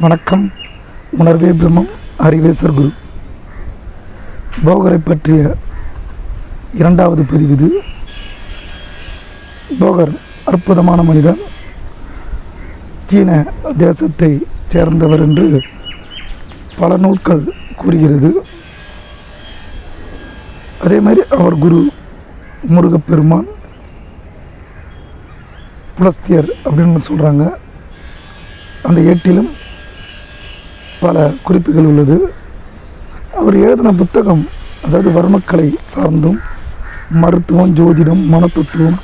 வணக்கம். உணர்வே பிரம்மம் அறிவேசர் குரு. போகரை பற்றிய இரண்டாவது பதிவு இது. போகர் அற்புதமான மனிதர் சீன தேசத்தை சேர்ந்தவர் என்று பல நூல்கள் கூறுகிறது. அதே மாதிரி அவர் குரு முருகப்பெருமான் புலஸ்தியர் அப்படின்னு சொல்கிறாங்க அந்த ஏட்டிலும் பல குறிப்புகள் உள்ளது. அவர் எழுதின புத்தகம் அதாவது வர்மக்கலை சார்ந்தும் மருத்துவம் ஜோதிடம் மனத்தத்துவம்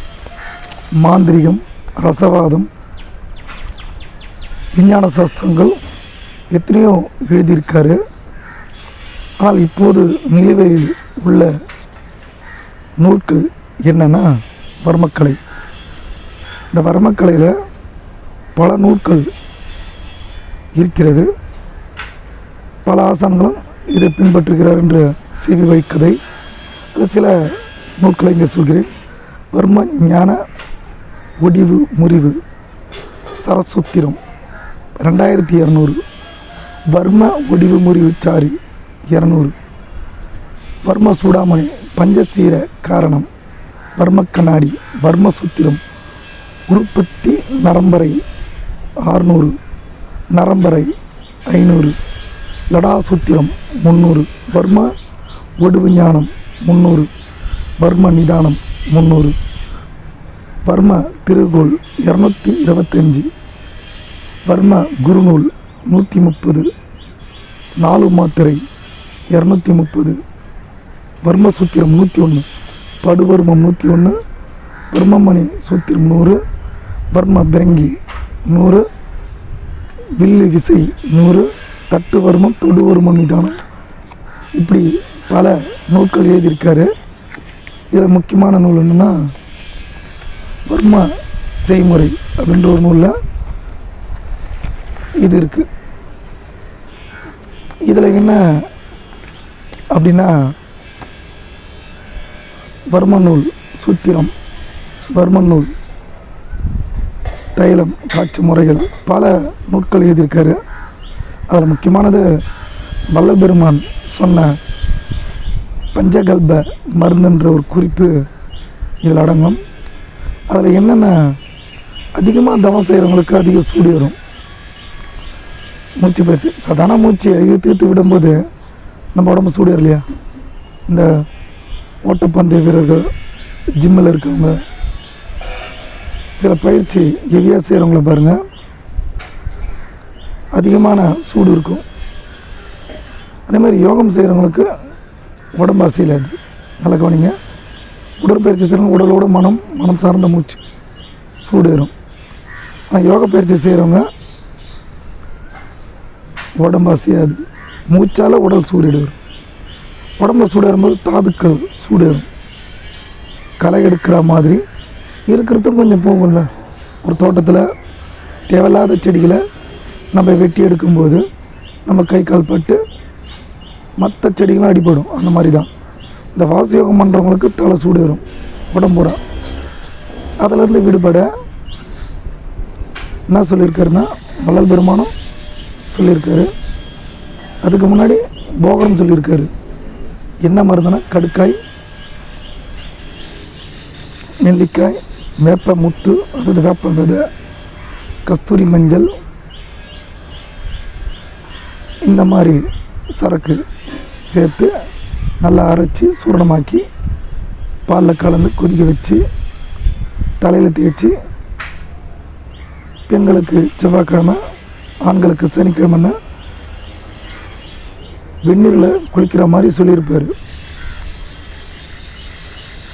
மாந்திரிகம் ரசவாதம் விஞ்ஞான சாஸ்திரங்கள் எத்தனையோ எழுதியிருக்காரு. ஆனால் இப்போது நிலுவையில் உள்ள நூல்கள் என்னன்னா வர்மக்கலை. இந்த வர்மக்கலையில் பல நூல்கள் இருக்கிறது. பல ஆசான்களும் இதை பின்பற்றுகிறார் என்ற செய்தி வைக்கதை அது சில நூல்களை இங்கே சொல்கிறேன். வர்ம ஞான ஒடிவு முறிவு சரசுத்திரம் ரெண்டாயிரத்தி இரநூறு. வர்ம ஒடிவு முறிவு சாரி இரநூறு. வர்ம சூடாமணி பஞ்சசீர காரணம் வர்ம கண்ணாடி வர்ம சூத்திரம் உற்பத்தி நரம்பரை ஆறுநூறு நரம்பரை ஐநூறு. லடாசூத்திரம் முந்நூறு வர்ம ஒடுவு முந்நூறு வர்ம நிதானம் முந்நூறு வர்ம திருகோள் இரநூத்தி இருபத்தஞ்சி வர்ம குருநூல் நூற்றி முப்பது நாலு மாத்திரை இரநூத்தி முப்பது வர்ம சூத்திரம் நூற்றி ஒன்று படுவர்மம் நூற்றி ஒன்று பர்மமணி சூத்திரம் நூறு வர்ம பிரங்கி நூறு வில்லு விசை நூறு தட்டு வருமம் தொடு வருமம் நிதானம் இப்படி பல நூல்கள் எழுதியிருக்காரு. இதில் முக்கியமான நூல் என்னென்னா வர்ம செய்முறை அப்படின்ற ஒரு நூலில் இது இருக்குது இதில் என்ன அப்படின்னா வர்ம நூல் சூத்திரம் வர்ம நூல் தைலம் காட்சி முறைகள் பல நூட்கள் எழுதியிருக்காரு. அதில் முக்கியமானது வல்லபெருமான் சொன்ன பஞ்சகல்ப மருந்துன்ற ஒரு குறிப்பு இதில் அடங்கும். அதில் என்னென்ன அதிகமாக தவம் செய்கிறவங்களுக்கு அதிக சூடு வரும்? மூச்சு பயிற்சி. சாதாரண மூச்சு இழுத்து இழுத்து விடும்போது நம்ம உடம்பு சூடு இல்லையா? இந்த ஓட்டப்பந்தய வீரர்கள் ஜிம்மில் இருக்கிறவங்க சில பயிற்சி ஹெவியாக செய்கிறவங்கள பாருங்கள் அதிகமான சூடு இருக்கும். அதே மாதிரி யோகம் செய்கிறவங்களுக்கு உடம்பு அசையிலாது நல்லா கவனிங்க. உடற்பயிற்சி செய்கிறவங்க உடலோட மனம் மனம் சார்ந்த மூச்சு சூடு வரும். ஆனால் யோக பயிற்சி செய்கிறவங்க உடம்பு அசையாது. மூச்சால் உடல் சூடு வரும். உடம்புல சூடு வரும்போது தாதுக்கள் சூடு வரும். களை எடுக்கிற மாதிரி இருக்கிறதும் கொஞ்சம் போகும்ல. ஒரு தோட்டத்தில் தேவையில்லாத செடிகளை நம்ம வெட்டி எடுக்கும்போது நம்ம கை கால் பட்டு மற்ற செடிகளும் அடிபடும். அந்த மாதிரி தான் இந்த வாசியோகம் பண்ணுறவங்களுக்கு தலை சூடு வரும். உடம்புறா அதிலேருந்து விடுபட என்ன சொல்லியிருக்காருன்னா வள்ளல் பெருமானம் சொல்லியிருக்காரு. அதுக்கு முன்னாடி போகரம் சொல்லியிருக்காரு. என்ன மருந்துனா கடுக்காய் நெல்லிக்காய் வேப்ப முத்து அதாவது வேப்ப விதை கஸ்தூரி மஞ்சள் இந்த மாதிரி சரக்கு சேர்த்து நல்லா அரைச்சி சூரணமாக்கி பாலில் கலந்து கொதிக்க வச்சு தலையில் தேய்ச்சி பெண்களுக்கு செவ்வாய்க்கிழமை ஆண்களுக்கு சனிக்கிழமைன்னு வெந்நீரில் குளிக்கிற மாதிரி சொல்லியிருப்பார்.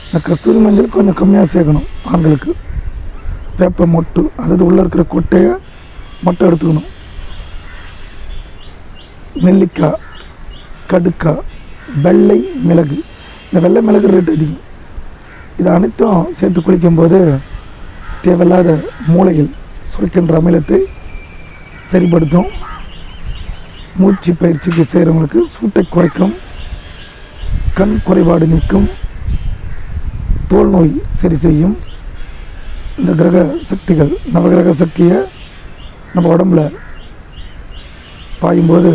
இந்த கஸ்தூரி மஞ்சள் கொஞ்சம் கம்மியாக சேர்க்கணும் ஆண்களுக்கு. வேப்ப மொட்டு அதாவது உள்ளே இருக்கிற கொட்டையை மொட்டை எடுத்துக்கணும். நெல்லிக்காய் கடுக்காய் வெள்ளை மிளகு. இந்த வெள்ளை மிளகு ரேட் அதிகம். இது அனைத்தும் சேர்த்து குளிக்கும்போது தேவையில்லாத மூளைகள் சுரக்கின்ற அமிலத்தை சரிப்படுத்தும். மூச்சு பயிற்சிக்கு செய்கிறவங்களுக்கு சூட்டை குறைக்கும். கண் குறைபாடு நீக்கும். தோல் நோய் சரி செய்யும். இந்த கிரக சக்திகள் நவகிரக சக்தியை நம்ம உடம்புல பாயும்போது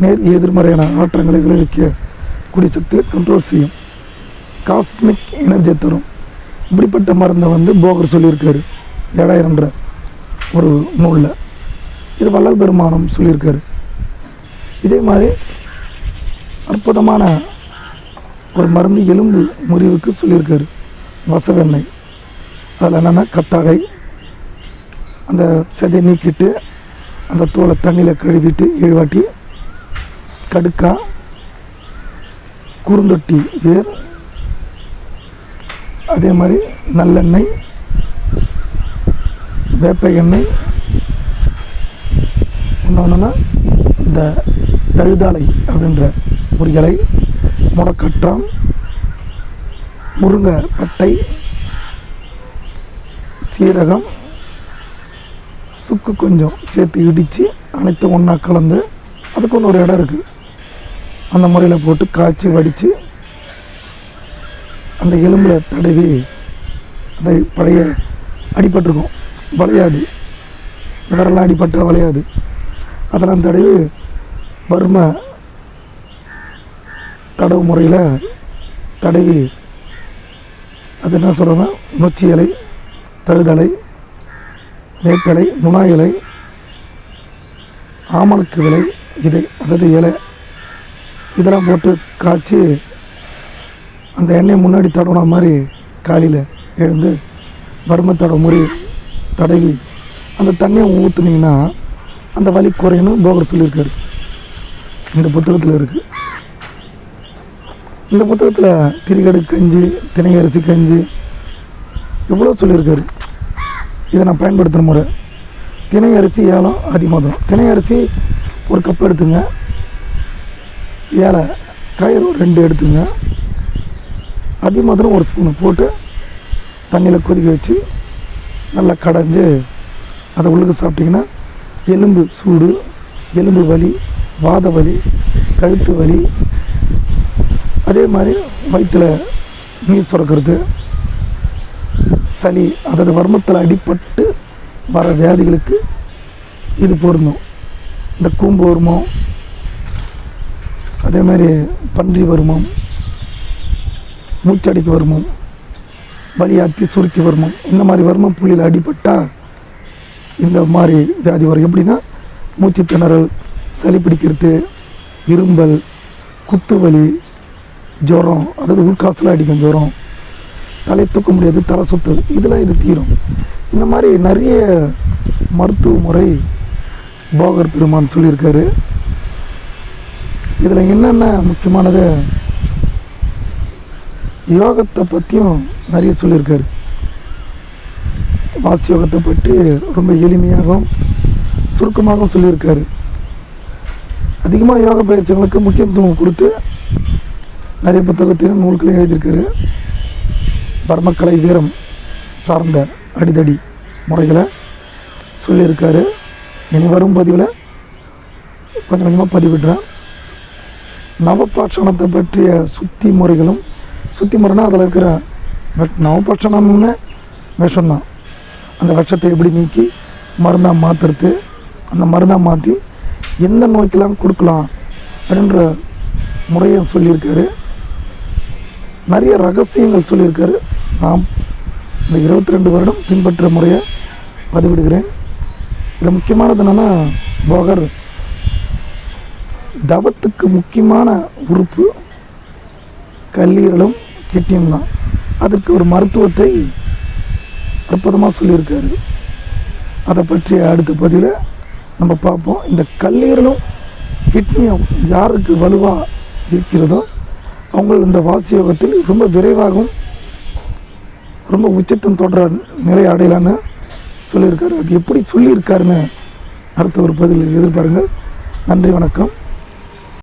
நேர் எதிர்மறையான ஆற்றங்களை விளைவிக்க கூடிய சக்தியை கண்ட்ரோல் செய்யும். காஸ்மிக் எனர்ஜியை தரும். இப்படிப்பட்ட மருந்தை வந்து போகர் சொல்லியிருக்காரு. ஏழாயிரன்ற ஒரு நூலில். இது வள்ளல் பெருமானம் சொல்லியிருக்காரு. இதே மாதிரி அற்புதமான ஒரு மருந்து எலும்பு முறிவுக்கு சொல்லியிருக்காரு. வசவெண்ணெய். அதில் என்னென்னா கத்தாழை அந்த செதை நீக்கிட்டு அந்த தோலை தண்ணியில் கழுவிட்டு ஏழுவாட்டி கடுக்கா குறுந்தொட்டி வேர் அதே மாதிரி நல்லெண்ணெய் வேப்ப எண்ணெய் இன்னொன்றுனா இந்த தழுதாலை அப்படின்ற ஒரு இலை முடக்கற்றான் முருங்கை பட்டை சீரகம் சுக்கு கொஞ்சம் சேர்த்து இடித்து அனைத்தும் ஒன்றா கலந்து அதுக்கு ஒன்று ஒரு இடம் இருக்குது அந்த முறையில் போட்டு காய்ச்சி வடித்து அந்த எலும்பில் தடவி அந்த பழைய அடிபட்டிருக்கும். வளையாது. வேறெல்லாம் அடிபட்டால் வளையாது. அதெல்லாம் தடவி வர்ம தடவு முறையில் தடவி அது என்ன சொல்கிறோன்னா நொச்சி இலை தழுதலை வேப்பிலை முனா இலை ஆமணக்கு விலை இதை அதாவது இலை இதெல்லாம் போட்டு காய்ச்சி அந்த எண்ணெய் முன்னாடி தடவுன மாதிரி காலையில் எழுந்து வறுமை தடவை முறை தடவி அந்த தண்ணியை ஊற்றுனீங்கன்னா அந்த வலி குறையணும் போகர் சொல்லியிருக்காரு. இந்த புத்தகத்தில் இருக்குது இந்த புத்தகத்தில் திரிகடு கஞ்சி திணை அரிசி கஞ்சி எவ்வளோ சொல்லியிருக்காரு. இதை நான் பயன்படுத்துகிற முறை. திணை அரிசி ஏலம் அதிமதம் திணை அரிசி ஒரு கப் எடுத்துங்க. ஏலை கயிறு ரெண்டு எடுத்துங்க. அதிமதுரம் ஒரு ஸ்பூனு போட்டு தண்ணியில் கொதிக்க வச்சு நல்லா கடைஞ்சு அதை உள்ளுக்கு சாப்பிட்டிங்கன்னா எலும்பு சூடு எலும்பு வலி வாத வலி கழுத்து வலி அதே மாதிரி வயிற்றில் நீர் சுரக்கிறது சளி அதாவது வர்மத்தில் அடிப்பட்டு வர வியாதிகளுக்கு இது பொருந்தும் இந்த கூம்பு வருமம் அதே மாதிரி பன்றி வருமம் மூச்சடிக்கு வருமம் வலியாத்தி சுருக்கி வருமம் இந்த மாதிரி வருமம் புள்ளியில் அடிபட்டால் இந்த மாதிரி வியாதி வரும். எப்படின்னா மூச்சு திணறல் சளி பிடிக்கிறது இரும்பல் குத்து வலி ஜுரம் அதாவது உள்காசில் அடிக்கும் ஜுரம் தலை தூக்க முடியாது தலை சுத்து இதெல்லாம் இது தீரும். இந்த மாதிரி நிறைய மருத்துவ முறை போகர் பெருமான் சொல்லியிருக்காரு. இதில் என்னென்ன முக்கியமானது? யோகத்தை பற்றியும் நிறைய சொல்லியிருக்காரு. வாசி யோகத்தை பற்றி ரொம்ப எளிமையாகவும் சுருக்கமாகவும் சொல்லியிருக்காரு. அதிகமாக யோக பயிற்சிகளுக்கு முக்கியத்துவம் கொடுத்து நிறைய புத்தகத்தையும் நூல்களையும் எழுதியிருக்காரு. பர்மக்கலை வீரம் சார்ந்த அடிதடி முறைகளை சொல்லியிருக்காரு. இனி வரும் பதிவில் கொஞ்சம் கொஞ்சமாக பதிவிடுறேன். நவபாஷணத்தை பற்றிய சுத்தி முறைகளும் சுத்தி முறைனா அதில் இருக்கிற வெ- நவபாஷணம்னு விஷம்தான். அந்த விஷத்தை எப்படி நீக்கி மருந்தாக மாற்றுறது அந்த மருந்தாக மாற்றி எந்த நோய்க்கெல்லாம் கொடுக்கலாம் அப்படின்ற முறையை சொல்லியிருக்காரு. நிறைய ரகசியங்கள் சொல்லியிருக்காரு. நாம் இந்த இருபத்தி ரெண்டு வருடம் பின்பற்ற முறையை பதிவிடுகிறேன். இதில் முக்கியமானது என்னென்னா போகர். தவத்துக்கு முக்கியமான உறுப்பு கல்லீரலும் கிட்னியும் தான். அதற்கு ஒரு மருத்துவத்தை அற்புதமாக சொல்லியிருக்காரு. அதை பற்றி அடுத்த பதிவில் நம்ம பார்ப்போம். இந்த கல்லீரலும் கிட்னியும் யாருக்கு வலுவாக இருக்கிறதோ அவங்க இந்த வாசியோகத்தில் ரொம்ப விரைவாகவும் ரொம்ப உச்சத்தம் தொடர நிலை அடையலான்னு சொல்லியிருக்காரு. அது எப்படி சொல்லியிருக்காருன்னு அடுத்த ஒரு பதில் எதிர்பாருங்கள். நன்றி வணக்கம்.